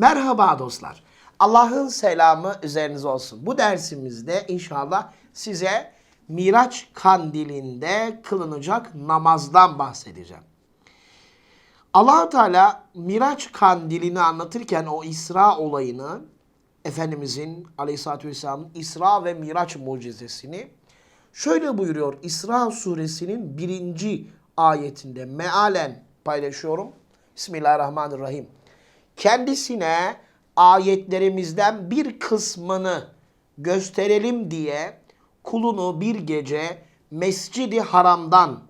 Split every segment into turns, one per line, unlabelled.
Merhaba dostlar. Allah'ın selamı üzerinize olsun. Bu dersimizde inşallah size Miraç kandilinde kılınacak namazdan bahsedeceğim. allah Teala Miraç kandilini anlatırken o İsra olayını Efendimizin aleyhissalatü vesselamın İsra ve Miraç mucizesini şöyle buyuruyor İsra suresinin birinci ayetinde mealen paylaşıyorum. Bismillahirrahmanirrahim. Kendisine ayetlerimizden bir kısmını gösterelim diye kulunu bir gece Mescidi Haram'dan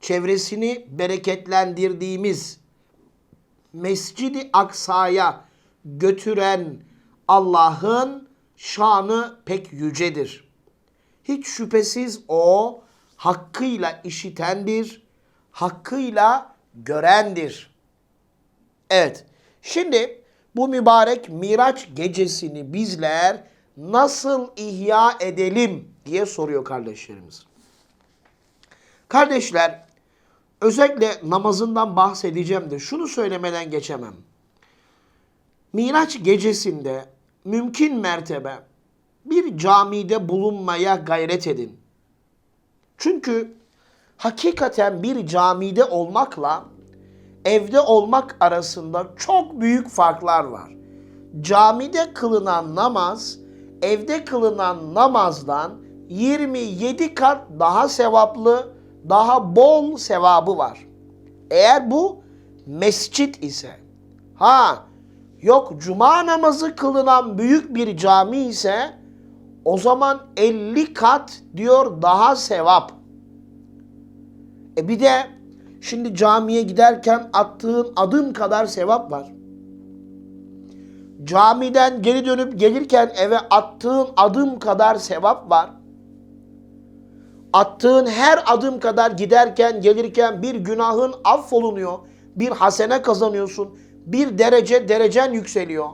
çevresini bereketlendirdiğimiz Mescidi Aksa'ya götüren Allah'ın şanı pek yücedir. Hiç şüphesiz o hakkıyla işitendir, hakkıyla görendir. Evet, şimdi bu mübarek Miraç gecesini bizler nasıl ihya edelim diye soruyor kardeşlerimiz. Kardeşler, özellikle namazından bahsedeceğim de şunu söylemeden geçemem. Miraç gecesinde mümkün mertebe bir camide bulunmaya gayret edin. Çünkü hakikaten bir camide olmakla evde olmak arasında çok büyük farklar var. Camide kılınan namaz evde kılınan namazdan 27 kat daha sevaplı, daha bol sevabı var. Eğer bu mescit ise. Ha yok cuma namazı kılınan büyük bir cami ise o zaman 50 kat diyor daha sevap. E bir de şimdi camiye giderken attığın adım kadar sevap var. Camiden geri dönüp gelirken eve attığın adım kadar sevap var. Attığın her adım kadar giderken gelirken bir günahın affolunuyor. Bir hasene kazanıyorsun. Bir derece derecen yükseliyor.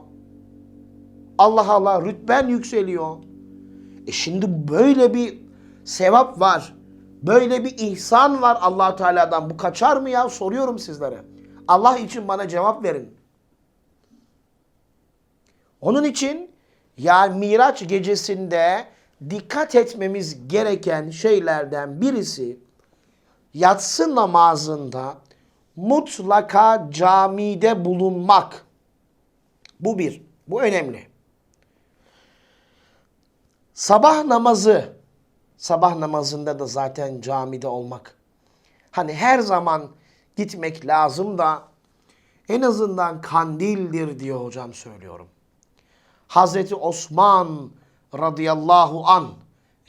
Allah Allah rütben yükseliyor. E şimdi böyle bir sevap var. Böyle bir ihsan var allah Teala'dan. Bu kaçar mı ya? Soruyorum sizlere. Allah için bana cevap verin. Onun için yani Miraç gecesinde dikkat etmemiz gereken şeylerden birisi yatsı namazında mutlaka camide bulunmak. Bu bir. Bu önemli. Sabah namazı, sabah namazında da zaten camide olmak. Hani her zaman gitmek lazım da en azından kandildir diye hocam söylüyorum. Hazreti Osman radıyallahu an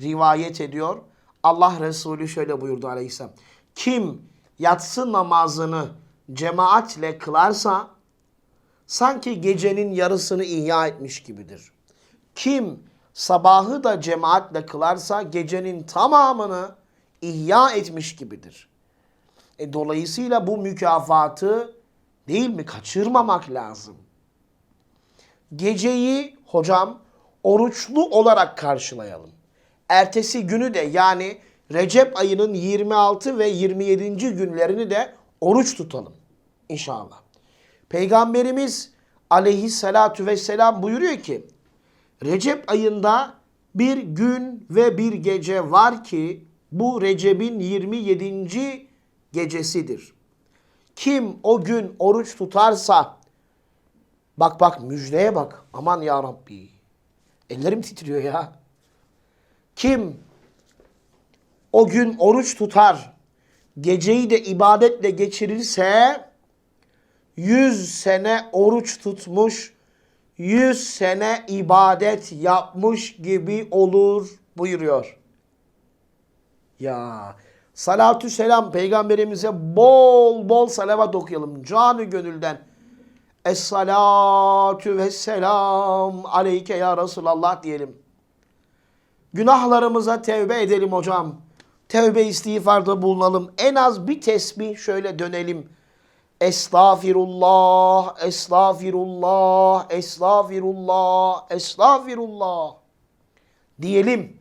rivayet ediyor. Allah Resulü şöyle buyurdu aleyhisselam. Kim yatsı namazını cemaatle kılarsa sanki gecenin yarısını ihya etmiş gibidir. Kim sabahı da cemaatle kılarsa gecenin tamamını ihya etmiş gibidir. E, dolayısıyla bu mükafatı değil mi kaçırmamak lazım. Geceyi hocam oruçlu olarak karşılayalım. Ertesi günü de yani Recep ayının 26 ve 27. günlerini de oruç tutalım inşallah. Peygamberimiz aleyhissalatu vesselam buyuruyor ki Recep ayında bir gün ve bir gece var ki bu Recep'in 27. gecesidir. Kim o gün oruç tutarsa bak bak müjdeye bak aman ya Rabbi ellerim titriyor ya. Kim o gün oruç tutar geceyi de ibadetle geçirirse 100 sene oruç tutmuş 100 sene ibadet yapmış gibi olur buyuruyor. Ya salatü selam peygamberimize bol bol salavat okuyalım canı gönülden. Es-salatu vesselam aleyke ya Resulallah diyelim. Günahlarımıza tevbe edelim hocam. Tevbe istiğfarda bulunalım. En az bir tesbih şöyle dönelim. Estağfirullah, estağfirullah, estağfirullah, estağfirullah diyelim.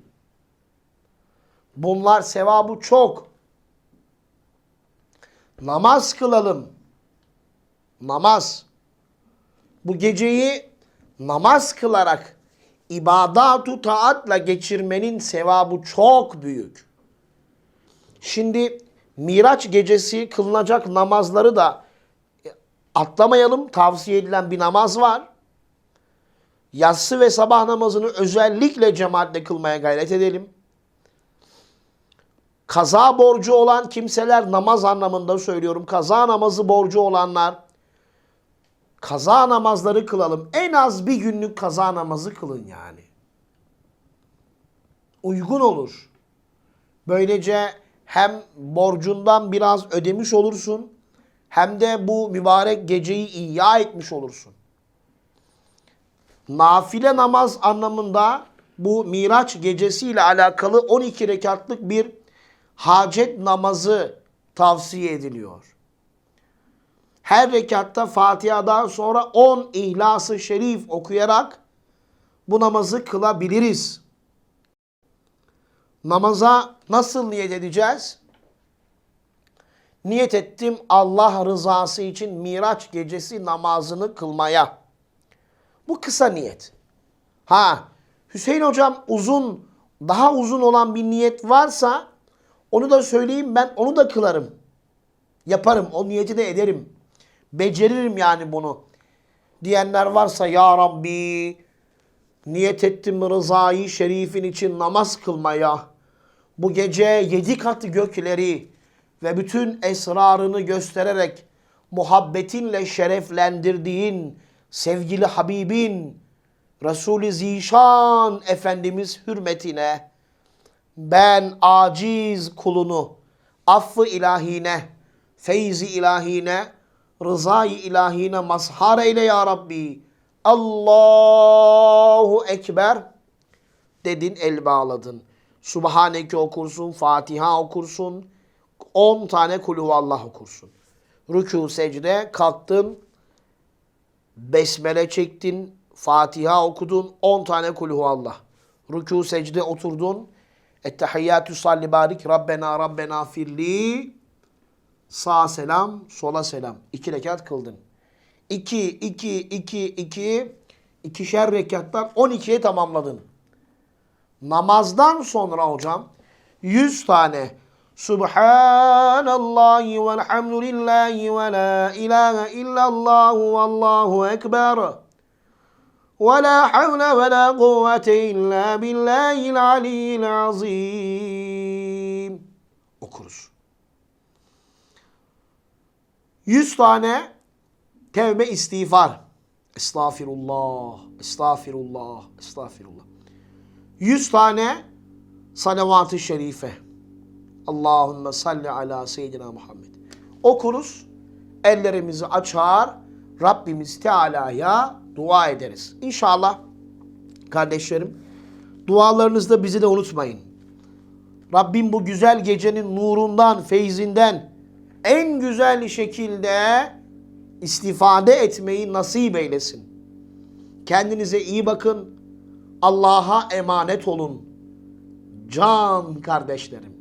Bunlar sevabı çok. Namaz kılalım. Namaz. Bu geceyi namaz kılarak ibadatu taatla geçirmenin sevabı çok büyük. Şimdi Miraç gecesi kılınacak namazları da atlamayalım. Tavsiye edilen bir namaz var. Yatsı ve sabah namazını özellikle cemaatle kılmaya gayret edelim. Kaza borcu olan kimseler namaz anlamında söylüyorum. Kaza namazı borcu olanlar kaza namazları kılalım. En az bir günlük kaza namazı kılın yani. Uygun olur. Böylece hem borcundan biraz ödemiş olursun hem de bu mübarek geceyi ihya etmiş olursun. Nafile namaz anlamında bu Miraç gecesiyle alakalı 12 rekatlık bir hacet namazı tavsiye ediliyor. Her rekatta Fatiha'dan sonra 10 İhlas-ı Şerif okuyarak bu namazı kılabiliriz. Namaza nasıl niyet edeceğiz? Niyet ettim Allah rızası için Miraç gecesi namazını kılmaya. Bu kısa niyet. Ha, Hüseyin hocam uzun, daha uzun olan bir niyet varsa onu da söyleyeyim ben onu da kılarım. Yaparım, o niyeti de ederim. Beceririm yani bunu. Diyenler varsa ya Rabbi niyet ettim rızayı şerifin için namaz kılmaya. Bu gece yedi kat gökleri ve bütün esrarını göstererek muhabbetinle şereflendirdiğin sevgili Habibin Resul-i Zişan Efendimiz hürmetine ben aciz kulunu affı ilahine, feyzi ilahine, rızayı ilahine mazhar eyle ya Rabbi. Allahu Ekber dedin el bağladın. Subhaneke okursun, Fatiha okursun, 10 tane kulüvallah okursun. Rükû secde kalktın, besmele çektin, Fatiha okudun, 10 tane kulüvallah. Rükû secde oturdun, Ettehiyyatü salli barik Rabbena Rabbena firli sağ selam sola selam. İki rekat kıldın. İki, iki, iki, iki, ikişer rekattan 12'ye tamamladın. Namazdan sonra hocam 100 tane Subhanallahi velhamdülillahi ve la ilahe illallah vallahu ekber. ولا حول ولا قوة إلا بالله العلي العظيم okuruz. 100 tane tevbe istiğfar. Estağfirullah, estağfirullah, estağfirullah. 100 tane salavat-ı şerife. Allahümme salli ala seyyidina Muhammed. Okuruz, ellerimizi açar, Rabbimiz Teala'ya dua ederiz. İnşallah kardeşlerim dualarınızda bizi de unutmayın. Rabbim bu güzel gecenin nurundan, feyzinden en güzel şekilde istifade etmeyi nasip eylesin. Kendinize iyi bakın. Allah'a emanet olun. Can kardeşlerim.